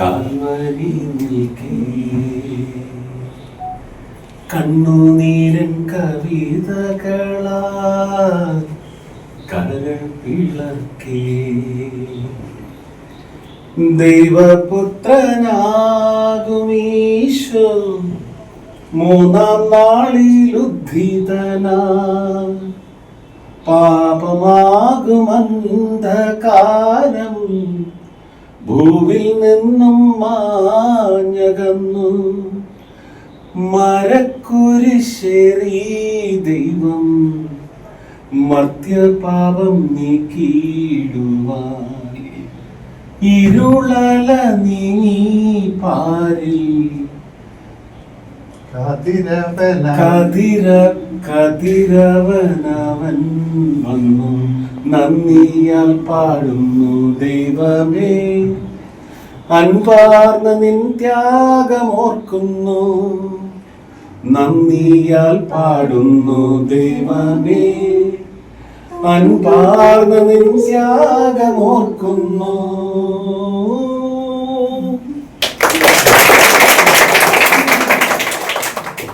Calvary നിൽക്കേ. കണ്ണുനീരൻ കവിതകളാ കടകൾ പിളർക്കേ. ദൈവപുത്രനാകുമീശോ മൂന്നാം നാളിൽ ഉദ്ധിതനാ. പാപമാകുമന്ധകാരം ഭൂവിൽ നിന്നും മാഞ്ഞകന്നു. മരക്കുരിശേറി ദൈവം മർത്യപാപം നീക്കിയിടുവാൻ. ഇരുളല നീ പാരിൽ. കതിരവന. കതിര കതിരവനവൻ വന്നു. നന്ദിയാൽ പാടുന്നു ദൈവമേ. അൻപാർന്ന നിൻ ത്യാഗമോർക്കുന്നു നന്ദിയാൽ പാടുന്നു ദൈവമേ. അൻപാർന്ന നിൻ ത്യാഗമോർക്കുന്നു